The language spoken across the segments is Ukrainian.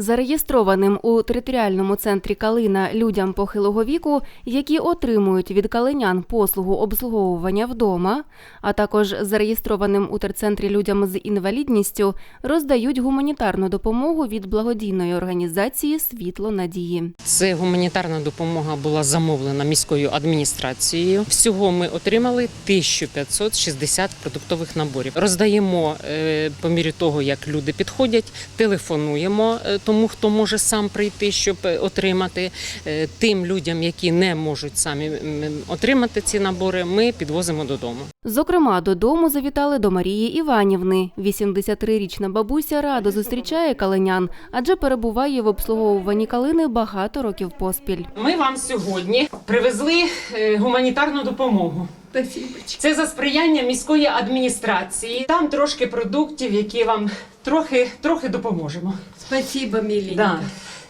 Зареєстрованим у територіальному центрі Калина людям похилого віку, які отримують від калинян послугу обслуговування вдома, а також зареєстрованим у терцентрі людям з інвалідністю роздають гуманітарну допомогу від благодійної організації Світло надії. Це гуманітарна допомога була замовлена міською адміністрацією. Всього ми отримали 1560 продуктових наборів. Роздаємо е, по мірі того, як люди підходять, телефонуємо е, тому, хто може сам прийти, щоб е, отримати. Е, Тим людям, які не можуть самі отримати ці набори, ми підвозимо додому. Зокрема, додому завітали до Марії Іванівни. 83-річна бабуся радо зустрічає калинян, адже перебуває в обслуговуванні калини багато років поспіль. Ми вам сьогодні привезли е, гуманітарну допомогу. Це за сприяння міської адміністрації. Там трошки продуктів, які вам трохи, трохи допоможемо. Спасибо, мілі. Да.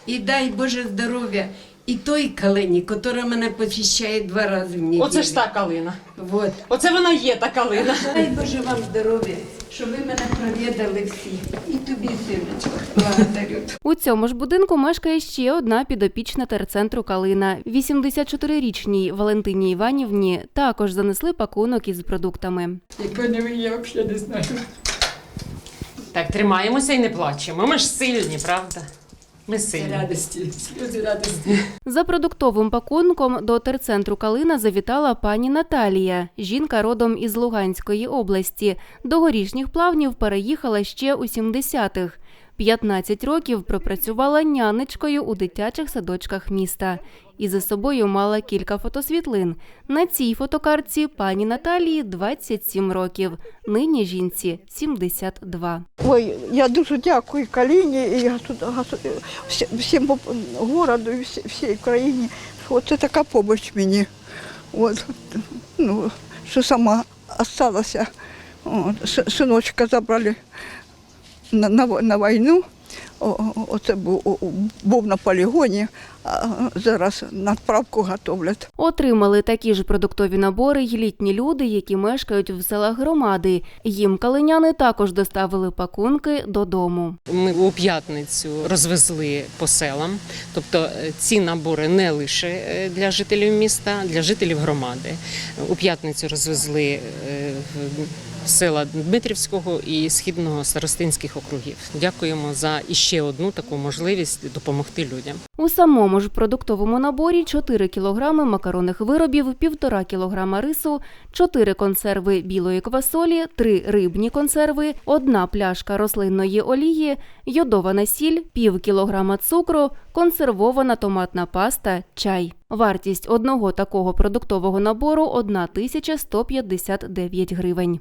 І дай Боже здоров'я. І той калині, яка мене посіщає два рази в неділю. Оце ж та калина. Вот. Оце вона є та калина. Дай Боже вам здоров'я, щоб ви мене провідали всі. І тобі, синочко, благодарю. У цьому ж будинку мешкає ще одна підопічна терцентру Калина. 84-річній Валентині Іванівні також занесли пакунок із продуктами. Не я взагалі не знаю. Так, тримаємося і не плачемо. Ми ж сильні, правда? Ми сильні. Радості, сльози радості. За продуктовим пакунком до терцентру Калина завітала пані Наталія. Жінка родом із Луганської області. До горішніх плавнів переїхала ще у 70-х. 15 років пропрацювала нянечкою у дитячих садочках міста. І за собою мала кілька фотосвітлин. На цій фотокартці пані Наталії 27 років. Нині жінці 72. Ой, я дуже дякую Каліні і всім городу і всій країні. що Це така допомога мені. От, ну, що сама залишилася. Синочка забрали на, на, на війну. Оце був, був на полігоні, а зараз надправку готовлять. Отримали такі ж продуктові набори й літні люди, які мешкають в селах громади. Їм калиняни також доставили пакунки додому. Ми у п'ятницю розвезли по селам. Тобто е, ці набори не лише е, для жителів міста, для жителів громади. У п'ятницю розвезли е, в села Дмитрівського і східного старостинських округів. Дякуємо за іще одну таку можливість допомогти людям. У самому ж продуктовому наборі 4 кілограми макаронних виробів, 1,5 кілограма рису, 4 консерви білої квасолі, 3 рибні консерви, 1 пляшка рослинної олії, йодована сіль, пів кілограма цукру, консервована томатна паста, чай. Вартість одного такого продуктового набору – 1159 гривень.